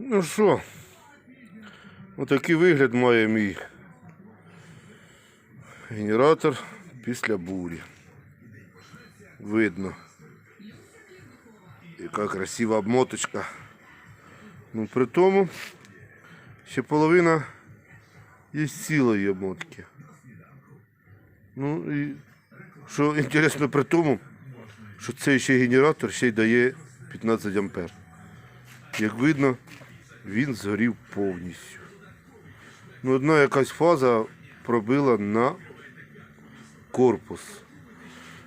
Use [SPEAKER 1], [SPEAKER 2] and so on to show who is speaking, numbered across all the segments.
[SPEAKER 1] Ну що, отакий вигляд має мій генератор після бурі. Видно. Яка красива обмоточка. Ну при тому ще половина є цілої обмотки. Ну і що інтересно при тому, що цей ще генератор ще й дає 15 ампер. Як видно, він згорів повністю. Ну, одна якась фаза пробила на корпус.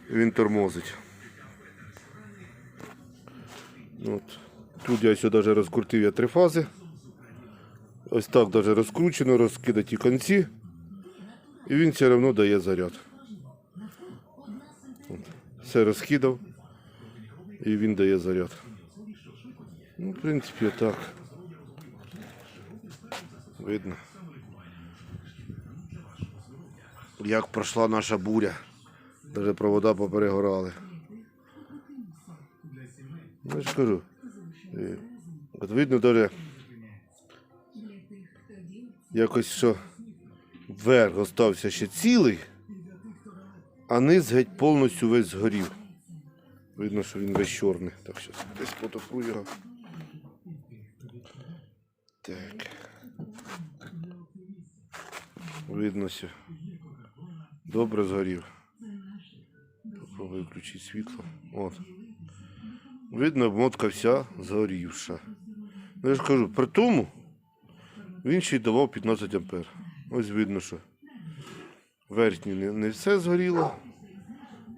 [SPEAKER 1] Він тормозить. От. Тут я сюди розкрутив я три фази. Ось так даже розкручено, розкидаті кінці. І він все одно дає заряд. От. Все розкидав. І він дає заряд. Ну, в принципі, так. Видно. Як пройшла наша буря. Даже провода поперегорали. Ну, я ж кажу. От видно даже якось, що верх остався ще цілий, а низ геть повністю весь згорів. Видно, що він весь чорний. Так, зараз десь фотофру його. Видно. Добре згорів. Попробую включити світло. От. Видно, обмотка вся згорівша. Ну, я ж кажу, при тому він ще й давав 15 ампер. Ось видно, що верхній не, не все згоріло.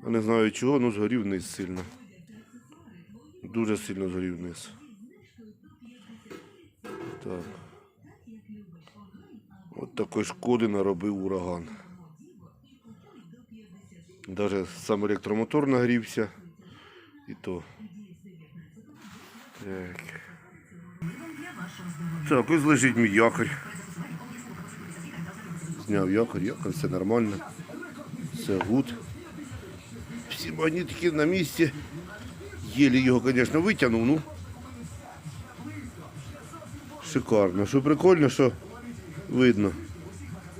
[SPEAKER 1] А не знаю чого, ну згорів низ сильно. Дуже сильно згорів низ. Так. От такої шкоди наробив ураган. Даже сам електромотор нагрівся. І то. Так. Так, ось лежить мій якорь. Зняв якорь, якорь, все нормально. Все гуд. Всі магнітики на місці. Єлі його, звісно, витягнув, ну. Шикарно. Що прикольно, що видно.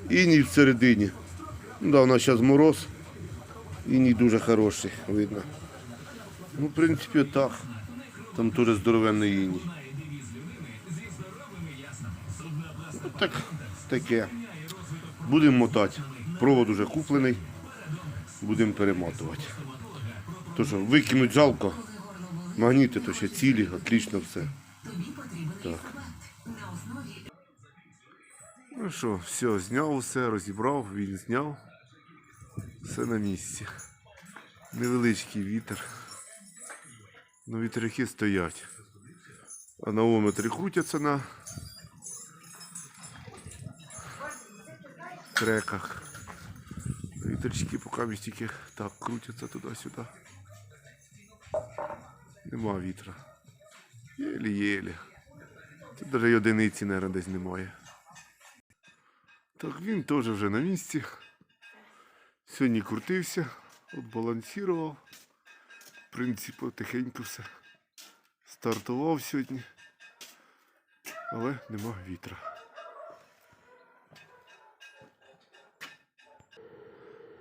[SPEAKER 1] Іній всередині. Ну да, у нас зараз мороз. Іній дуже хороший, видно. Ну, в принципі, так. Там теж здоровенний іній. Ну, Так, таке. Будемо мотати. Провод уже куплений. Будемо перемотувати. То що, викинуть жалко. Магніти то ще цілі, отлично все. Так. Ну що, все, зняв все, розібрав, він зняв. Все на місці. Невеличкий вітер. Ну, вітряки стоять. А наометри крутяться на треках. Вітрячки поки містики так крутяться туди-сюди. Нема вітра. Єлі-єлі. Тут навіть одиниці, мабуть, десь немає. Так він теж вже на місці. Сьогодні крутився, балансував. В принципі, тихенько все. Стартував сьогодні. Але нема вітра.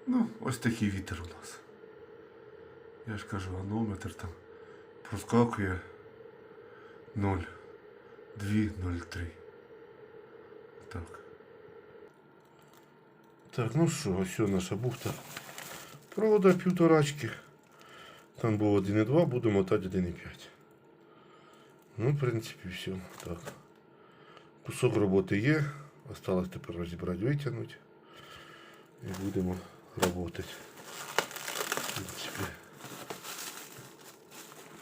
[SPEAKER 1] Ну, ось такий вітер у нас. Я ж кажу, анометр там проскакує 0, 2, 0, 3. Так. Так, ну що, ось наша бухта. Провода півторачки. Там був 1,2, буду мотати 1,5. Ну, в принципі, все. Так. Кусок роботи є. Осталось тепер розібрати, витягнути. І будемо працювати. В принципі.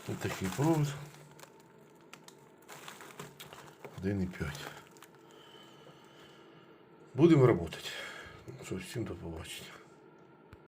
[SPEAKER 1] Ось такий провод. 1,5. Будемо працювати. Що, всім до побачення.